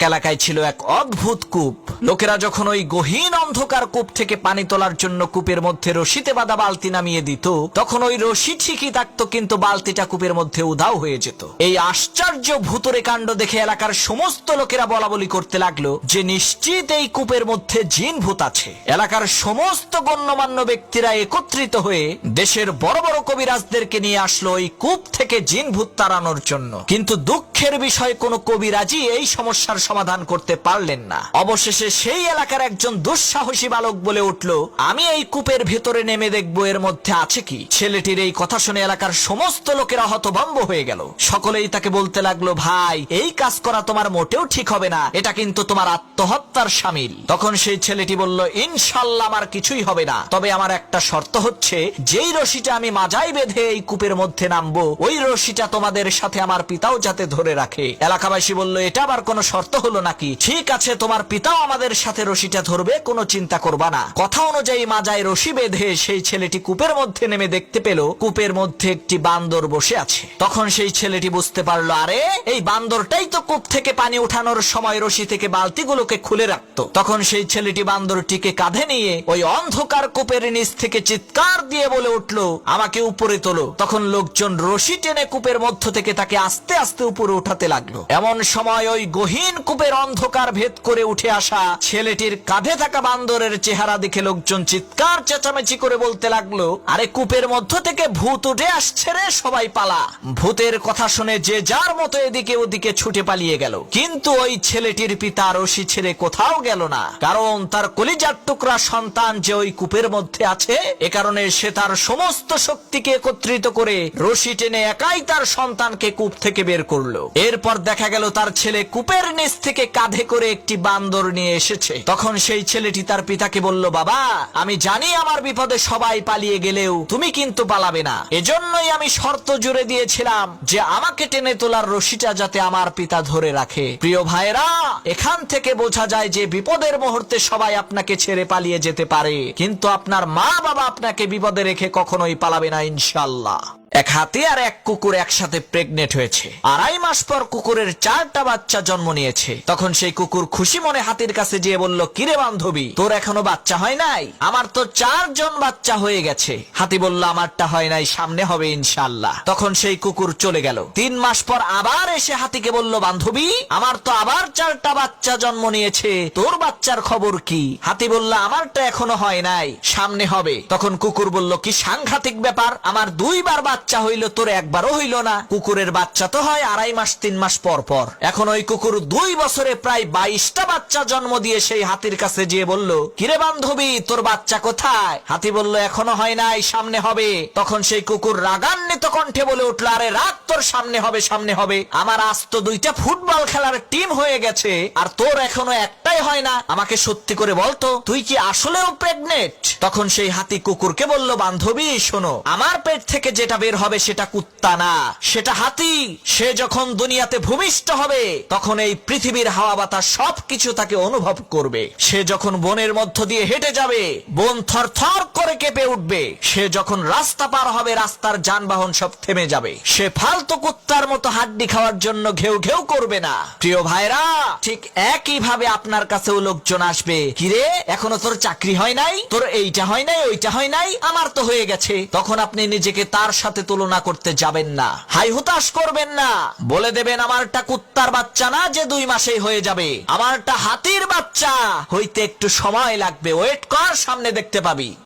এলাকায় ছিল এক অদ্ভুত কূপ। লোকেরা যখন ওই গহীন অন্ধকার কূপ থেকে পানি তোলার জন্য কূপের মধ্যে রশিতে বাঁধা বালতি নামিয়ে দিত, তখন ওই রশি ঠিকই থাকতো, কিন্তু বালতিটা কূপের মধ্যে উধাও হয়ে যেত। এই আশ্চর্য ভূতরে কাণ্ড দেখে এলাকার সমস্ত লোকেরা বলা বলি করতে লাগল যে নিশ্চিত এই কূপের মধ্যে জিন ভূত আছে। এলাকার সমস্ত গণ্যমান্য ব্যক্তিরা একত্রিত হয়ে দেশের বড় বড় কবিরাজদেরকে নিয়ে আসলো ওই কূপ থেকে জিন ভূত তাড়ানোর জন্য। কিন্তু দুঃখের বিষয়, কোনো কবিরাজি এই সমস্যার সমাধান করতে পারলেন না। অবশেষে সেই এলাকার একজন দুঃসাহসী বালক বলে উঠল, আমি এই কূপের ভেতরে নেমে দেখব এর মধ্যে আছে কি? ছেলেটির এই কথা শুনে এলাকার সমস্ত লোকেরা হতভম্ব হয়ে গেল। সকলেই তাকে বলতে লাগল, ভাই, এই কাজ করা তোমার মোটেও ঠিক হবে না। এটা কিন্তু তোমার আত্মহত্যার সামিল। তখন সেই ছেলেটি বলল, ইনশাল্লাহ আমার কিছুই হবে না। তবে আমার একটা শর্ত হচ্ছে, যেই রশিটা আমি মাজাই বেঁধে এই কূপের মধ্যে নামবো, ওই রশিটা তোমাদের সাথে আমার পিতাও যাতে ধরে রাখে। এলাকাবাসী বলল, এটা আবার কোনো শর্ত হলো নাকি? ঠিক আছে, তোমার পিতাও আমাদের সাথে রশিটা ধরবে, কোনো চিন্তা করবা না। কথা অনুযায়ী মাজায় রশি বেঁধে সেই ছেলেটি কূপের মধ্যে নেমে দেখতে পেল, কূপের মধ্যে একটি বান্দর বসে আছে। তখন সেই ছেলেটি বুঝতে পারল, আরে, এই বান্দরটাই তো কূপ থেকে পানি উঠানোর সময় রশি থেকে বালতিগুলোকে খুলে রাখতো। তখন সেই ছেলেটি বান্দরটিকে কাঁধে নিয়ে ওই অন্ধকার কূপের নিচ থেকে চিৎকার দিয়ে বলে উঠল, আমাকে উপরে তোলো। তখন লোকজন রশি টেনে কূপের মধ্য থেকে তাকে আস্তে আস্তে উপরে উঠাতে লাগল। এমন সময় ওই গহীন কূপের অন্ধকার ভেদ করে উঠে আসা ছেলেটির কাঁধে থাকা বান্দরের চেহারা দেখে লোকজন চিৎকার, চেঁচামেচি করে বলতে লাগল, আরে কূপের মধ্য থেকে ভূত উঠে আসছে রে সবাই পালা। ভূতের কথা শুনে যে যার মতো এদিকে ওদিকে ছুটে পালিয়ে গেল। কিন্তু ওই ছেলেটির পিতা রশি ছেড়ে কোথাও গেল না, কারণ তার কলিজার টুকরা সন্তান যে ওই কূপের মধ্যে আছে, এ কারণে সে তার সমস্ত শক্তিকে একত্রিত করে রশি টেনে একাই তার সন্তানকে কূপ থেকে বের করল। এরপর দেখা গেল তার ছেলে কূপের নিচ থেকে কাঁধে করে একটি বান্দর নিয়ে এসেছে। তখন সেই ছেলেটি তার পিতাকে বলল, বাবা, আমি জানি আমার বিপদে সবাই পালিয়ে গেলেও তুমি কিন্তু পালাবে না। এজন্যই আমি শর্ত জুড়ে দিয়েছিলাম যে আমাকে টেনে তোলার রশিটা যাতে আমার পিতা ধরে রাখে। প্রিয় ভাইরা এখান থেকে বোঝা যায় যে বিপদের মুহূর্তে সবাই আপনাকে ছেড়ে পালিয়ে যেতে পারে। কিন্তু আপনার মা বাবা আপনাকে বিপদে রেখে কখনোই পালাবে না ইনশাল্লাহ এক হাতি আর এক কুকুর একসাথে প্রেগনেন্ট হয়েছে। আড়াই মাস পর কুকুরের চারটা বাচ্চা জন্ম নিয়েছে। তখন সেই কুকুর খুশি মনে হাতির কাছে যেয়ে বলল, কিরে বান্ধবী, তোর এখনও বাচ্চা হয় নাই? আমার তো চারজন বাচ্চা হয়ে গেছে। হাতি বলল, আমারটা হয় নাই, সামনে হবে ইনশাল্লাহ তখন সেই কুকুর চলে গেল। তিন মাস পর আবার এসে হাতিকে বলল, বান্ধবী, আমার তো আবার চারটা বাচ্চা জন্ম নিয়েছে। তোর বাচ্চার খবর কি? হাতি বলল, আমারটা এখনও হয় নাই, সামনে হবে। তখন কুকুর বলল, কি সাংঘাতিক ব্যাপার, আমার দুইবার বাচ্চা হইল তোর একবারও হইল না। কুকুরের বাচ্চা তো হয় আড়াই মাস, তিন মাস পর পর। এখন ওই কুকুর দুই বছরে প্রায় বাইশটা বাচ্চা জন্ম দিয়ে সেই হাতির কাছে যেয়ে বলল, কিরে বান্ধবী, তোর বাচ্চা কোথায়? হাতি বলল, এখনও হয় নাই, সামনে হবে। তখন সেই কুকুর রাগান্বিত কণ্ঠে বলে উঠল, আরে রাগ তোর সামনে হবে সামনে হবে। আমার আজ তো দুইটা ফুটবল খেলার টিম হয়ে গেছে, আর তোর এখনও একটাই হয় না। আমাকে সত্যি করে বলতো তুই কি আসলেও প্রেগনেন্ট তখন সেই হাতি কুকুরকে বলল, বান্ধবী, শোনো, আমার পেট থেকে যেটা বের হবে সেটা কুত্তা না, সেটা হাতি। সে যখন দুনিয়াতে ভূমিষ্ঠ হবে, তখন এই পৃথিবীর হাওয়া বাতাস সবকিছু তাকে অনুভব করবে। সে যখন বনের মধ্য দিয়ে হেঁটে যাবে, বন থর থর করে কেঁপে উঠবে। সে যখন রাস্তা পার হবে, রাস্তার যানবাহন সব থেমে যাবে। সে ফালতু কুত্তার মতো হাড্ডি খাওয়ার জন্য ঘেউ ঘেউ করবে না। প্রিয় ভাইরা, ঠিক একই ভাবে আপনার কাছেও লোকজন আসবে। কিরে, এখনও তোর চাকরি হয় নাই? তোর এইটা হয় নাই, ওইটা হয় নাই? আমার তো হয়ে গেছে। তখন আপনি নিজেকে তার সাথে তুলনা করতে যাবেন না। হাই হতাশ করবেন না। বলে দেবেন, আমারটা কুত্তার বাচ্চা না যে দুই মাসেই হয়ে যাবে। আমারটা হাতির বাচ্চা। হইতে একটু সময় লাগবে। ওয়েট কর, সামনে দেখতে পাবি।